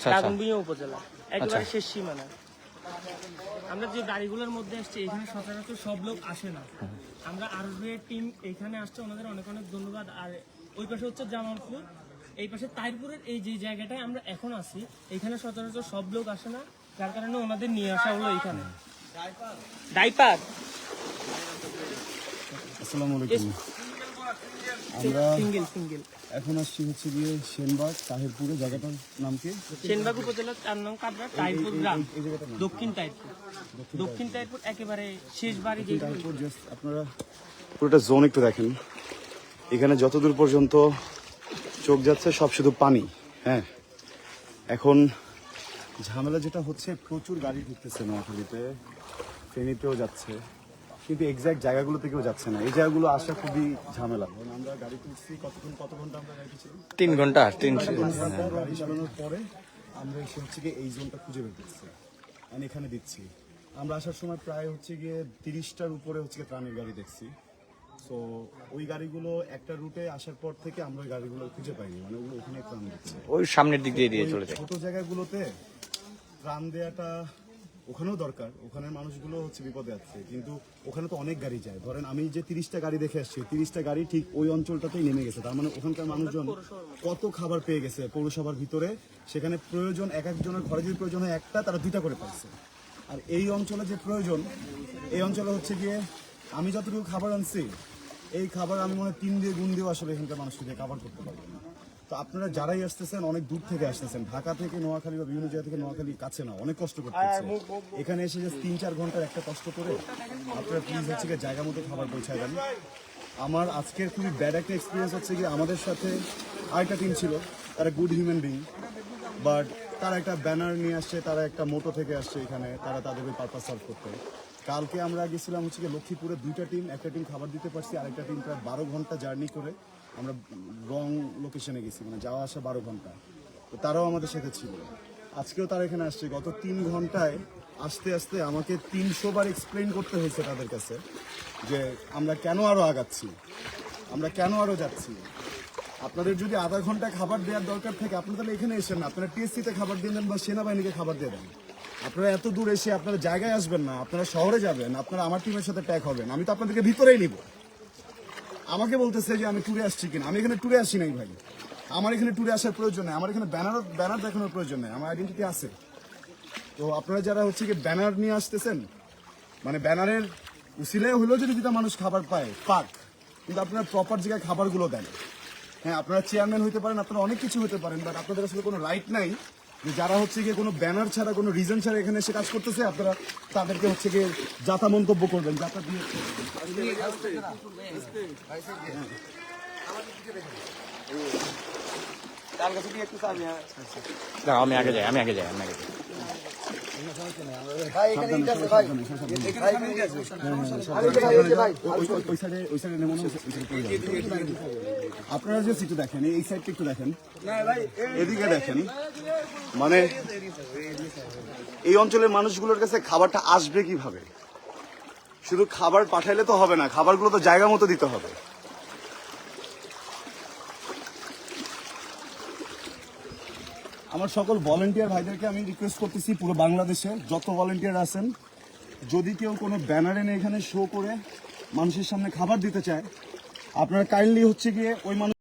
আচ্ছা। দাগনভূঞা উপজেলা। একেবারে শেষ সীমানা। আমরা যে গাড়িগুলোর মধ্যে আসছি এখানে সচরাচর সব লোক আসে না। আমরা আরবের টিম এখানে আসছে ওনাদের অনেক অনেক ধন্যবাদ। আর ওই পাশে হচ্ছে জামালপুর এই পাশে তাইরপুরের এই যে জায়গাটায় আমরা এখন আছি এখানে সচরাচর সব লোক আসে না যার কারণে ওনাদের নিয়ে আসা হলো এখানে। ডাইপার আসসালামু আলাইকুম। আমরা সিঙ্গেল সিঙ্গেল এখন আসছি হচ্ছে গিয়ে সেনবাগ তাহিরপুরে জায়গাটার নাম কি সেনবাগ উপজেলার চার নং কাটরা তাইরপুর গ্রাম। নাম। দক্ষিণ তাইরপুর দক্ষিণ তাইরপুর একেবারে শেষ বাড়ি যে তারপর জাস্ট আপনারা পুরোটা জোন একটু দেখেন। এখানে যতদূর পর্যন্ত চোখ যাচ্ছে সব শুধু পানি হ্যাঁ। এখন ঝামেলা যেটা হচ্ছে প্রচুর গাড়ি ঢুকতেছে নোয়াখালীতে। ফেনীতেও যাচ্ছে। কিন্তু এক্সাক্ট জায়গাগুলো থেকেও যাচ্ছে না। এই জায়গাগুলো আসা খুবই ঝামেলা। আমরা গাড়ি তুলছি কতক্ষণ কত ঘণ্টা আমরা গাড়ি তিন ঘণ্টা। তিন গাড়ি চালানোর পরে আমরা এসে হচ্ছে গিয়ে এই জোনটা খুঁজে বের করছি। আমি এখানে দিচ্ছি। আমরা আসার সময় প্রায় হচ্ছে গিয়ে তিরিশটার উপরে হচ্ছে গিয়ে গাড়ি দেখছি। তো ওই গাড়িগুলো একটা রুটে আসার পর থেকে আমরা ওই গাড়িগুলো খুঁজে পাইনি। মানে ওগুলো ওখানে ত্রাণ দিচ্ছে। ওই সামনের দিক দিয়ে দিয়ে চলে যায়। ছোট জায়গাগুলোতে ত্রাণ দেওয়াটা ওখানেও দরকার ওখানের মানুষগুলো হচ্ছে বিপদে আছে কিন্তু ওখানে তো অনেক গাড়ি যায়। ধরেন আমি যে তিরিশটা গাড়ি দেখে আসছি তিরিশটা গাড়ি ঠিক ওই অঞ্চলটাতেই নেমে গেছে। তার মানে ওখানকার মানুষজন কত খাবার পেয়ে গেছে পৌরসভার ভিতরে সেখানে প্রয়োজন এক একজনের ঘরে যদি প্রয়োজন হয় একটা তারা দুইটা করে পাচ্ছে। আর এই অঞ্চলে যে প্রয়োজন এই অঞ্চলে হচ্ছে গিয়ে আমি যতটুকু খাবার আনছি এই খাবার আমি মনে হয় তিন দিয়ে গুণ দিয়েও আসলে এখানকার মানুষকে দিয়ে খাবার করতে পারব না। তো আপনারা যারাই আসতেছেন অনেক দূর থেকে আসতেছেন। ঢাকা থেকে নোয়াখালী বা বিভিন্ন জায়গা থেকে নোয়াখালী কাছে না অনেক কষ্ট করতে হচ্ছে এখানে এসে যে তিন চার ঘণ্টার একটা কষ্ট করে আপনারা প্লিজ হচ্ছে গিয়ে জায়গা মতো খাবার পৌঁছায় দেন। আমার আজকের খুবই ব্যাড একটা এক্সপিরিয়েন্স হচ্ছে কি আমাদের সাথে আরেকটা টিম ছিল তারা গুড হিউম্যান বিং বাট তারা একটা ব্যানার নিয়ে আসছে তারা একটা মোটো থেকে আসছে এখানে তারা তাদের ওই পারপাস সার্ভ করতে। কালকে আমরা গেছিলাম হচ্ছে গিয়ে লক্ষ্মীপুরে দুইটা টিম একটা টিম খাবার দিতে পারছি আরেকটা টিম প্রায় বারো ঘণ্টা জার্নি করে। আমরা রং লোকেশনে গেছি মানে যাওয়া আসা বারো ঘণ্টা। তো তারাও আমাদের সাথে ছিল। আজকেও তারা এখানে আসছে। গত তিন ঘন্টায় আস্তে আস্তে আমাকে তিনশো বার এক্সপ্লেন করতে হয়েছে তাদের কাছে যে আমরা কেন আরও আগাচ্ছি, আমরা কেন আরও যাচ্ছি। আপনাদের যদি আধা ঘণ্টা খাবার দেওয়ার দরকার থাকে, আপনারা তাহলে এখানে এসেন না। আপনারা টিএসসিতে খাবার দিয়ে দেন বা সেনাবাহিনীকে খাবার দিয়ে দেন। আপনারা এত দূর এসে আপনারা জায়গায় আসবেন না, আপনারা শহরে যাবেন, আপনারা আমার টিমের সাথে ট্যাগ হবেন। আমি তো আপনাদেরকে ভিতরেই নিব। আমাকে বলতেছে যে আমি ট্যুরে আসছি কিনা। আমি এখানে ট্যুরে আসি নাই ভাই। আমার এখানে ট্যুরে আসার প্রয়োজন নেই। আমার এখানে ব্যানার ব্যানার দেখানোর প্রয়োজন নেই। আমার আইডেন্টিটি আছে। তো আপনারা যারা হচ্ছে কি ব্যানার নিয়ে আসতেছেন মানে ব্যানারের উসিলে হলেও যদি দুটা মানুষ খাবার পায়, পাক, কিন্তু আপনারা প্রপার জায়গায় খাবারগুলো দেন। হ্যাঁ আপনারা চেয়ারম্যান হতে পারেন, আপনারা অনেক কিছু হতে পারেন বাট আপনাদের আসলে কোনো রাইট নাই। যে যারা হচ্ছে গিয়ে কোনো ব্যানার ছাড়া কোনো রিজন ছাড়া এখানে এসে কাজ করতেছে আপনারা তাদেরকে হচ্ছে গিয়ে যাতা মন্তব্য করবেন যাতা দিয়ে আমি আগে যাই আমি আগে যাই আমি আগে যাই। আপনারা যে একটু দেখেন এই সাইডটা একটু দেখেন। এদিকে দেখেন মানে এই অঞ্চলের মানুষগুলোর কাছে খাবারটা আসবে কীভাবে? শুধু খাবার পাঠাইলে তো হবে না খাবারগুলো তো জায়গা মতো দিতে হবে। আমার সকল ভলেন্টিয়ার ভাইদেরকে আমি রিকোয়েস্ট করতেছি পুরো বাংলাদেশে, যত ভলেন্টিয়ার আছেন, যদি কেউ কোনো ব্যানার এনে এখানে শো করে মানুষের সামনে খাবার দিতে চায়, আপনারা কাইন্ডলি হচ্ছে গিয়ে ওই মানুষ